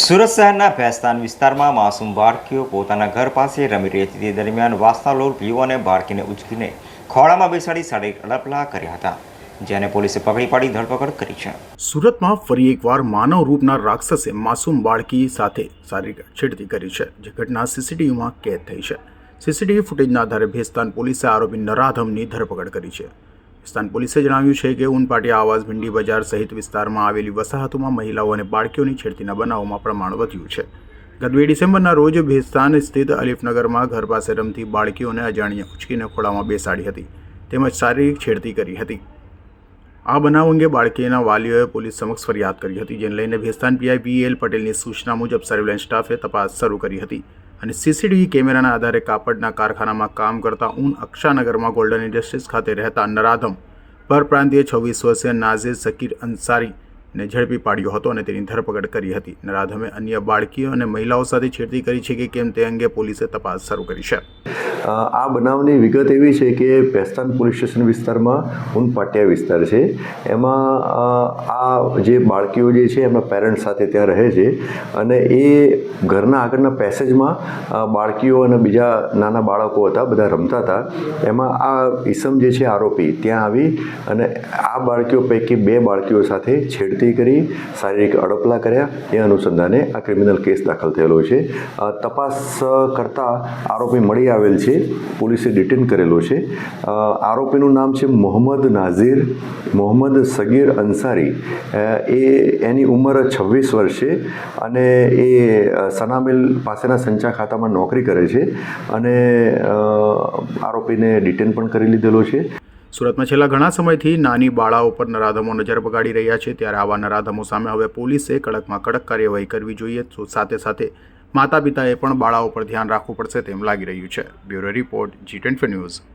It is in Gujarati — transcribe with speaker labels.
Speaker 1: સુરત શહેરના ભેસ્તાન વિસ્તારમાં માસૂમ બાળકીઓ પોતાના ઘર પાસે રમી રહી હતી. તે દરમિયાન વાસનાલોર યુવાને બાળકીને ઉચકીને ખોળામાં બેસાડી સાડી અડપલા કર્યા હતા, જેને પોલીસે પકડી પાડી ધરપકડ કરી છે.
Speaker 2: સુરતમાં ફરી એકવાર માનવ રૂપના રાક્ષસે માસૂમ બાળકી સાથે શારીરિક છેડતી કરી છે, જે ઘટના સીસીટીવીમાં કેદ થઈ છે. સીસીટીવી ફૂટેજના આધારે ભેસ્તાન પોલીસે આરોપી નરાધમની ધરપકડ કરી છે. ભેસ્તાન પોલીસે જણાવ્યું છે કે ઉનપાટિયા આવાસ ભીંડી બજાર સહિત વિસ્તારમાં આવેલી વસાહતોમાં મહિલાઓ અને બાળકીઓની છેડતીના બનાવોમાં પ્રમાણ વધ્યું છે. ગત બે ડિસેમ્બરના રોજ ભેસ્તાન સ્થિત અલીફનગરમાં ઘર પાસે રમતી બાળકીઓને અજાણ્યા ઉચકીને ખોળામાં બેસાડી હતી, તેમજ શારીરિક છેડતી કરી હતી. આ બનાવ અંગે બાળકીના વાલીઓએ પોલીસ સમક્ષ ફરિયાદ કરી હતી, જેને લઈને ભેસ્તાન પીઆઈ પી એલ પટેલની સૂચના મુજબ સર્વેલન્સ સ્ટાફે તપાસ શરૂ કરી હતી. અને સીસીટીવી કેમેરાના આધારે કાપડના કારખાનામાં કામ કરતા ઊન અક્ષાનગરમાં ગોલ્ડન ઇન્ડસ્ટ્રીઝ ખાતે રહેતા નરાધમ પરપ્રાંતીય છવ્વીસ વર્ષીય નાઝીર સકીર અંસારીને ઝડપી પાડ્યો હતો અને તેની ધરપકડ કરી હતી. નરાધમે અન્ય બાળકીઓ અને મહિલાઓ સાથે છેડતી કરી છે કે કેમ તે અંગે પોલીસે તપાસ શરૂ કરી છે.
Speaker 3: આ બનાવની વિગત એવી છે કે પેસ્તાન પોલીસ સ્ટેશન વિસ્તારમાં ઉનપાટિયા વિસ્તાર છે. એમાં આ જે બાળકીઓ જે છે એમના પેરેન્ટ્સ સાથે ત્યાં રહે છે અને એ ઘરના આગળના પેસેજમાં બાળકીઓ અને બીજા નાના બાળકો હતા, બધા રમતા હતા. એમાં આ ઈસમ જે છે આરોપી ત્યાં આવી અને આ બાળકીઓ પૈકી બે બાળકીઓ સાથે છેડતી કરી, શારીરિક અડપલા કર્યા. એ અનુસંધાને આ ક્રિમિનલ કેસ દાખલ થયેલો છે. તપાસ કરતાં આરોપી મળી આવેલ છે. પોલીસે ડિટેન કરેલો છે. આરોપીનું નામ છે મોહમ્મદ નાઝીર, મોહમ્મદ સગીર અંસારી. એ એની ઉંમર છવ્વીસ વર્ષ છે અને એ સનામિલ પાસેના સંચા ખાતામાં નોકરી કરે છે અને આરોપીને ડિટેન પણ કરી લીધેલો છે.
Speaker 2: સુરતમાં છેલ્લા ઘણા સમયથી નાની બાળાઓ પર નરાધમો નજર બગાડી રહ્યા છે. ત્યારે આવા નરાધમો સામે હવે પોલીસે કડકમાં કડક કાર્યવાહી કરવી જોઈએ. સાથે સાથે માતા પિતાએ પણ બાળાઓ પર ધ્યાન રાખવું પડશે તેમ લાગી રહ્યું છે. Bureau report, G twenty news.